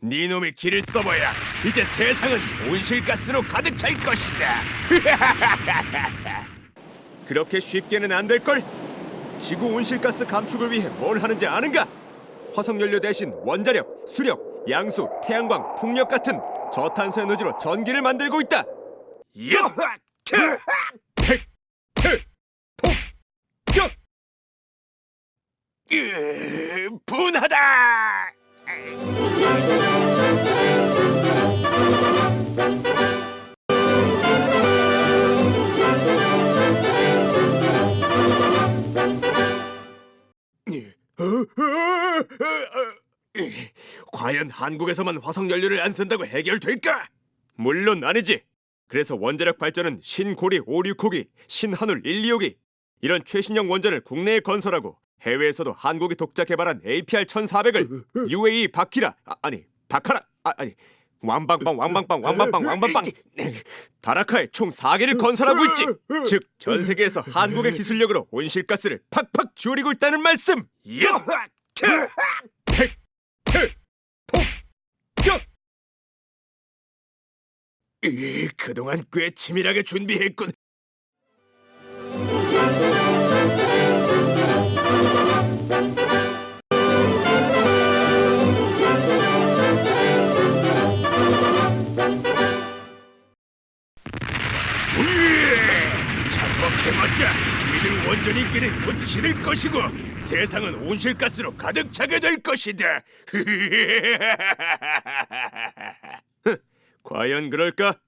네 놈이 길을 써봐야 이제 세상은 온실가스로 가득 찰 것이다. 그렇게 쉽게는 안 될 걸. 지구 온실가스 감축을 위해 뭘 하는지 아는가? 화석 연료 대신 원자력, 수력, 양수, 태양광, 풍력 같은 저탄소 에너지로 전기를 만들고 있다. 야하! 팩! 트! 폭! 격! 으, 분하다! 과연 한국에서만 화석 연료를 안 쓴다고 해결될까? 물론 아니지. 그래서 원자력 발전은 신고리 569기, 신한울 125기 이런 최신형 원전을 국내에 건설하고 해외에서도 한국이 독자 개발한 APR 1400을 UAE 바키라 아, 아니 바카라 아, 아니 왕방방 왕방방 왕방방 왕방방. 바라카에 총 4개를 건설하고 있지. 즉 전 세계에서 한국의 기술력으로 온실가스를 팍팍 줄이고 있다는 말씀. 으, 그동안 꽤 치밀하게 준비했군. 인기는 곧 식을 것이고 세상은 온실가스로 가득 차게 될 것이다. 과연 그럴까?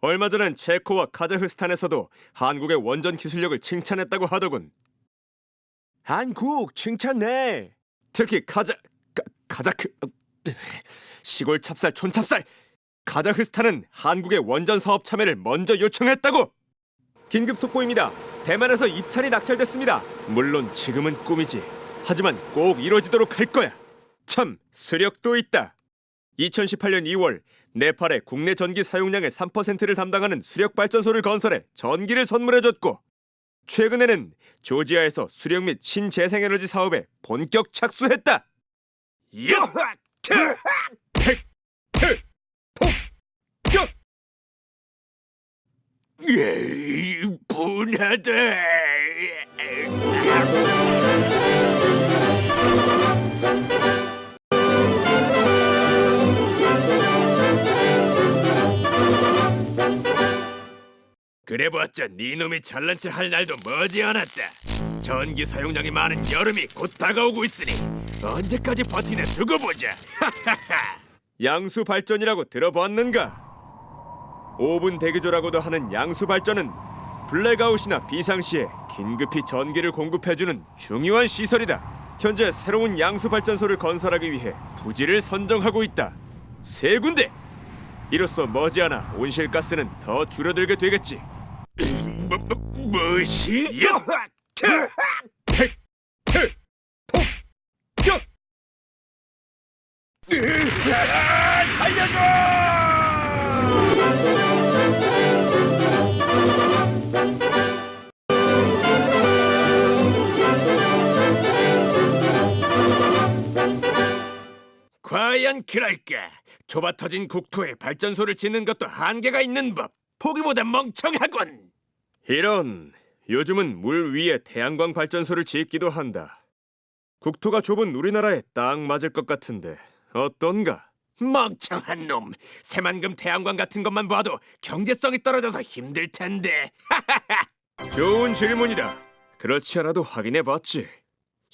얼마 전엔 체코와 카자흐스탄에서도 한국의 원전 기술력을 칭찬했다고 하더군. 한국 칭찬해. 특히 카자 카, 카자크 시골 찹쌀 촌찹쌀 카자흐스탄은 한국의 원전 사업 참여를 먼저 요청했다고. 긴급 속보입니다. 대만에서 입찰이 낙찰됐습니다. 물론 지금은 꿈이지. 하지만 꼭 이루어지도록 할 거야. 참 수력도 있다. 2018년 2월 네팔에 국내 전기 사용량의 3%를 담당하는 수력 발전소를 건설해 전기를 선물해줬고 최근에는 조지아에서 수력 및 신재생에너지 사업에 본격 착수했다. 야하! 트! 팩! 트! 폭! 격! 분하다. 그래봤자 네 놈이 잘난 체 할 날도 머지않았다. 전기 사용량이 많은 여름이 곧 다가오고 있으니 언제까지 버티나 두고 보자. 양수 발전이라고 들어봤는가? 5분 대기조라고도 하는 양수 발전은 블랙아웃이나 비상시에 긴급히 전기를 공급해주는 중요한 시설이다. 현재 새로운 양수 발전소를 건설하기 위해 부지를 선정하고 있다. 세 군데. 이로써 머지않아 온실가스는 더 줄어들게 되겠지. 뭐, 뭐, 무엇이? 야하! 트! 팩! 트! 폭! 격! 으아! 살려줘! 과연 그럴까? 좁아 터진 국토에 발전소를 짓는 것도 한계가 있는 법. 보기보다 멍청하군. 이런 요즘은 물 위에 태양광 발전소를 짓기도 한다. 국토가 좁은 우리나라에 딱 맞을 것 같은데 어떤가? 멍청한 놈. 새만금 태양광 같은 것만 봐도 경제성이 떨어져서 힘들 텐데. 좋은 질문이다. 그렇지 않아도 확인해 봤지.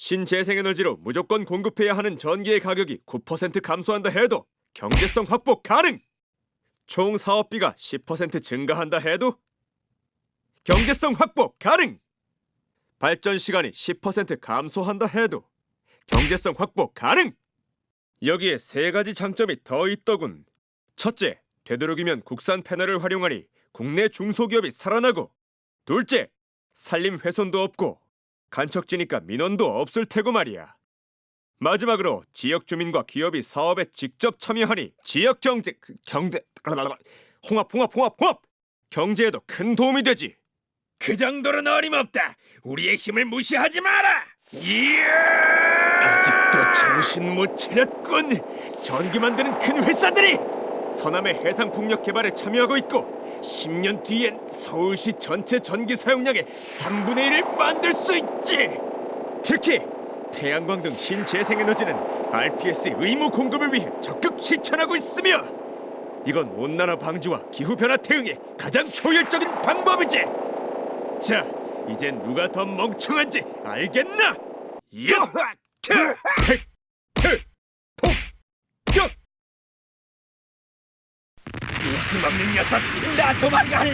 신재생에너지로 무조건 공급해야 하는 전기의 가격이 9% 감소한다 해도 경제성 확보 가능. 총 사업비가 10% 증가한다 해도 경제성 확보 가능. 발전 시간이 10% 감소한다 해도 경제성 확보 가능. 여기에 세 가지 장점이 더 있더군. 첫째, 되도록이면 국산 패널을 활용하니 국내 중소기업이 살아나고 둘째, 산림 훼손도 없고 간척지니까 민원도 없을 테고 말이야. 마지막으로 지역 주민과 기업이 사업에 직접 참여하니 지역 경제 그, 경제 홍합 홍합 홍합 홍합 경제에도 큰 도움이 되지. 그 정도는 어림없다. 우리의 힘을 무시하지 마라. 아직도 정신 못 차렸군. 전기 만드는 큰 회사들이 서남의 해상 풍력 개발에 참여하고 있고 10년 뒤엔 서울시 전체 전기 사용량의 3분의 1을 만들 수 있지. 특히 태양광 등 신재생 에너지는 RPS의 의무 공급을 위해 적극 실천하고 있으며 이건 온난화 방지와 기후 변화 대응에 가장 효율적인 방법이지. 자, 이젠 누가 더 멍청한지 알겠나? 야하! 트! 팩! 트! 폭! 격! 빈 틈없는 녀석, 나 도망갈래!